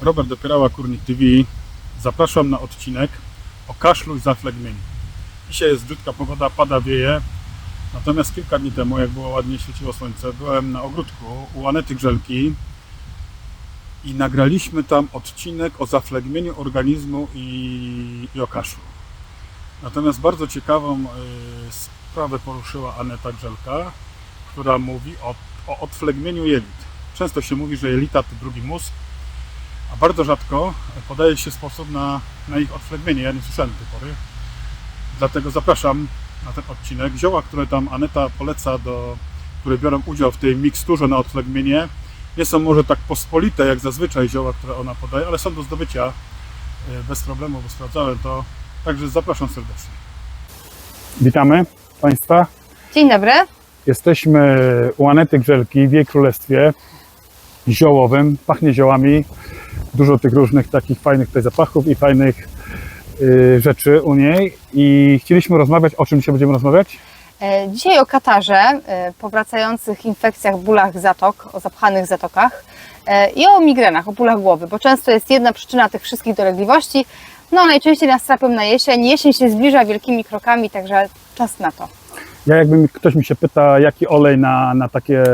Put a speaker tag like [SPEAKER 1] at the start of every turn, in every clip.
[SPEAKER 1] Robert Dopierała, Kurnik TV. Zapraszam na odcinek o kaszlu i zaflegmieniu. Dzisiaj jest brzydka pogoda, pada, wieje. Natomiast kilka dni temu, jak było ładnie świeciło słońce, byłem na ogródku u Anety Grzelki i nagraliśmy tam odcinek o zaflegmieniu organizmu i, i o kaszlu. Natomiast bardzo ciekawą y, sprawę poruszyła Aneta Grzelka, która mówi o, o odflegmieniu jelit. Często się mówi, że jelita to drugi mózg, a bardzo rzadko podaje się sposób na, na ich odflegmienie. Ja nie słyszałem do tej pory. Dlatego zapraszam na ten odcinek. Zioła, które tam Aneta poleca, do, które biorą udział w tej miksturze na odflegmienie, nie są może tak pospolite jak zazwyczaj zioła, które ona podaje, ale są do zdobycia y, bez problemu, bo sprawdzałem to. Także zapraszam serdecznie. Witamy Państwa.
[SPEAKER 2] Dzień dobry.
[SPEAKER 1] Jesteśmy u Anety Grzelki w jej królestwie ziołowym. Pachnie ziołami. Dużo tych różnych takich fajnych tutaj zapachów i fajnych y, rzeczy u niej. I chcieliśmy rozmawiać, o czym dzisiaj będziemy rozmawiać?
[SPEAKER 2] E, Dzisiaj o katarze, e, powracających infekcjach, bólach zatok, o zapchanych zatokach e, i o migrenach, o bólach głowy, bo często jest jedna przyczyna tych wszystkich dolegliwości. No najczęściej nas trapią na jesień. Jesień się zbliża wielkimi krokami, także czas na to.
[SPEAKER 1] Ja jakby ktoś mi się pyta, jaki olej na, na takie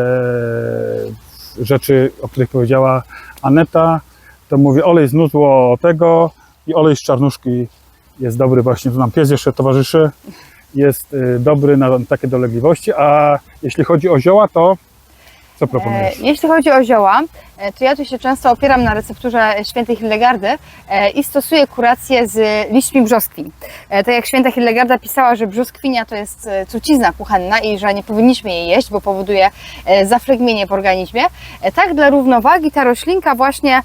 [SPEAKER 1] rzeczy, o których powiedziała Aneta, to mówię olej z nuzło tego i olej z czarnuszki jest dobry właśnie, tu nam pies jeszcze towarzyszy, jest y, dobry na takie dolegliwości, a jeśli chodzi o zioła, to co
[SPEAKER 2] E,
[SPEAKER 1] proponujesz?
[SPEAKER 2] Jeśli chodzi o zioła, e, to ja tu się często opieram na recepturze świętej Hildegardy e, i stosuję kurację z liśćmi brzoskwin. E, Tak jak święta Hildegarda pisała, że brzoskwinia to jest e, trucizna kuchenna i że nie powinniśmy jej jeść, bo powoduje e, zaflegmienie w organizmie, e, tak dla równowagi ta roślinka właśnie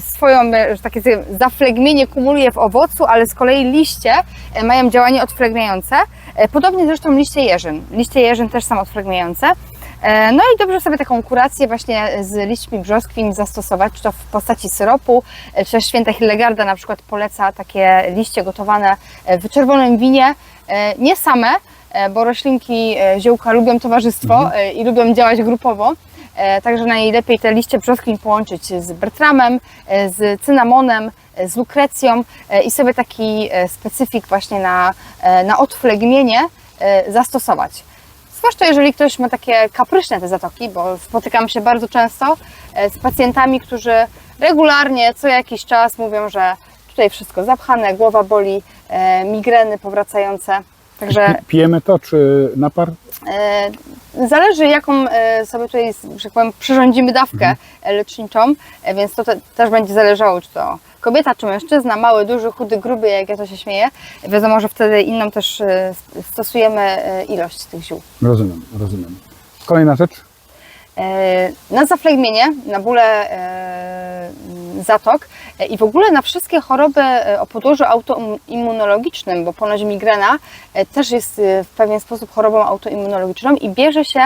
[SPEAKER 2] swoją, e, że takie zaflegmienie kumuluje w owocu, ale z kolei liście e, mają działanie odflegmiające. E, Podobnie zresztą liście jeżyn. Liście jeżyn też są odflegmiające. E, No i dobrze sobie taką kurację właśnie z liśćmi brzoskwin zastosować, czy to w postaci syropu, e, czy też święta Hildegarda na przykład poleca takie liście gotowane e, w czerwonym winie, e, nie same, e, bo roślinki e, ziołka lubią towarzystwo e, i lubią działać grupowo. E, Także najlepiej te liście brzoskwin połączyć z bertramem, e, z cynamonem, e, z lukrecją e, i sobie taki e, specyfik właśnie na, e, na odflegmienie e, zastosować. Zwłaszcza jeżeli ktoś ma takie kapryśne te zatoki, bo spotykam się bardzo często e, z pacjentami, którzy regularnie co jakiś czas mówią, że tutaj wszystko zapchane, głowa boli, e, migreny powracające. Także
[SPEAKER 1] Pi- Pijemy to, czy napar?
[SPEAKER 2] Zależy, jaką e, sobie tutaj, że tak powiem, przyrządzimy dawkę e, leczniczą, e, więc to te, też będzie zależało, czy to kobieta, czy mężczyzna, mały, duży, chudy, gruby, jak ja to się śmieję. Wiadomo, że wtedy inną też stosujemy ilość tych ziół.
[SPEAKER 1] Rozumiem, rozumiem. Kolejna rzecz?
[SPEAKER 2] Na zaflegmienie, na bóle zatok e, i w ogóle na wszystkie choroby e, o podłożu autoimmunologicznym, bo ponoć migrena e, też jest w pewien sposób chorobą autoimmunologiczną i bierze się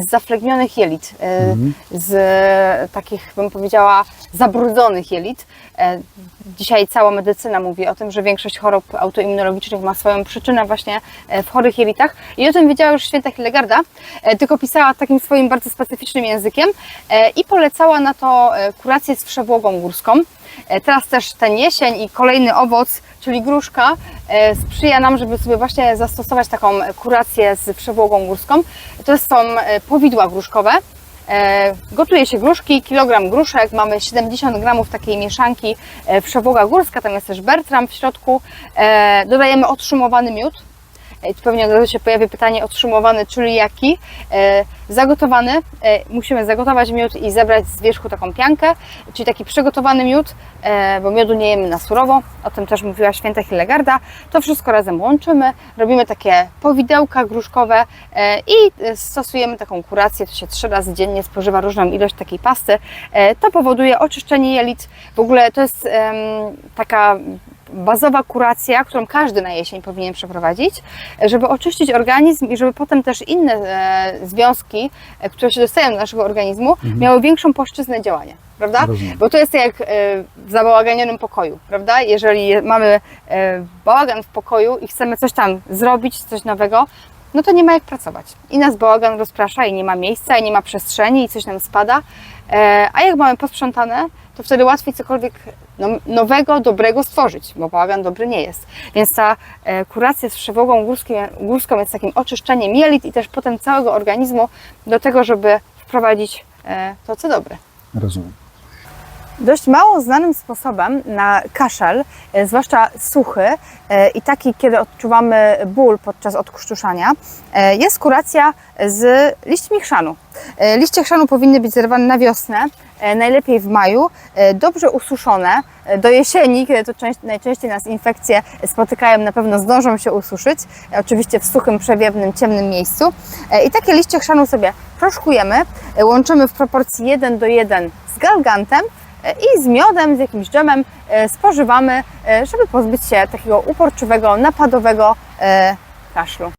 [SPEAKER 2] z zaflegmionych jelit, e, z takich, bym powiedziała, zabrudzonych jelit. Dzisiaj cała medycyna mówi o tym, że większość chorób autoimmunologicznych ma swoją przyczynę właśnie w chorych jelitach i o tym wiedziała już święta Hildegarda, e, tylko pisała takim swoim bardzo specyficznym językiem i polecała na to kurację z wszewłogą górską. E, Teraz też ten jesień i kolejny owoc, czyli gruszka, e, sprzyja nam, żeby sobie właśnie zastosować taką kurację z wszewłogą górską. To są e, powidła gruszkowe. Gotuje się gruszki, kilogram gruszek, mamy 70 gramów takiej mieszanki wszewoga górska, tam jest też bertram w środku. Dodajemy otrzymowany miód. E, pewnie od razu się pojawi pytanie otrzymowany, czyli jaki. E, Zagotowany, e, musimy zagotować miód i zebrać z wierzchu taką piankę, czyli taki przygotowany miód, bo miodu nie jemy na surowo, o tym też mówiła święta Hildegarda. To wszystko razem łączymy, robimy takie powidełka gruszkowe i stosujemy taką kurację, to się trzy razy dziennie spożywa różną ilość takiej pasty. To powoduje oczyszczenie jelit. W ogóle to jest taka bazowa kuracja, którą każdy na jesień powinien przeprowadzić, żeby oczyścić organizm i żeby potem też inne e, związki, e, które się dostają do naszego organizmu, miały większą płaszczyznę działania. Prawda?
[SPEAKER 1] Rozumiem.
[SPEAKER 2] Bo to jest jak e, w zabałaganionym pokoju, prawda? Jeżeli je- mamy e, bałagan w pokoju i chcemy coś tam zrobić, coś nowego, no to nie ma jak pracować. I nas bałagan rozprasza, i nie ma miejsca, i nie ma przestrzeni, i coś nam spada. E, a jak mamy posprzątane, to wtedy łatwiej cokolwiek no, nowego, dobrego stworzyć, bo bałagan dobry nie jest. Więc ta e, kuracja z przewogą górską, jest takim oczyszczeniem jelit i też potem całego organizmu do tego, żeby wprowadzić e, to, co dobre.
[SPEAKER 1] Rozumiem.
[SPEAKER 2] Dość mało znanym sposobem na kaszel, e, zwłaszcza suchy e, i taki, kiedy odczuwamy ból podczas odkrztuszania, e, jest kuracja z liśćmi chrzanu. Liście chrzanu powinny być zerwane na wiosnę, najlepiej w maju, dobrze ususzone. Do jesieni, kiedy to część, najczęściej nas infekcje spotykają, na pewno zdążą się ususzyć, oczywiście w suchym, przewiewnym, ciemnym miejscu. I takie liście chrzanu sobie proszkujemy, łączymy w proporcji 1 do 1 z galgantem, i z miodem, z jakimś dżemem e, spożywamy, e, żeby pozbyć się takiego uporczywego, napadowego e, kaszlu.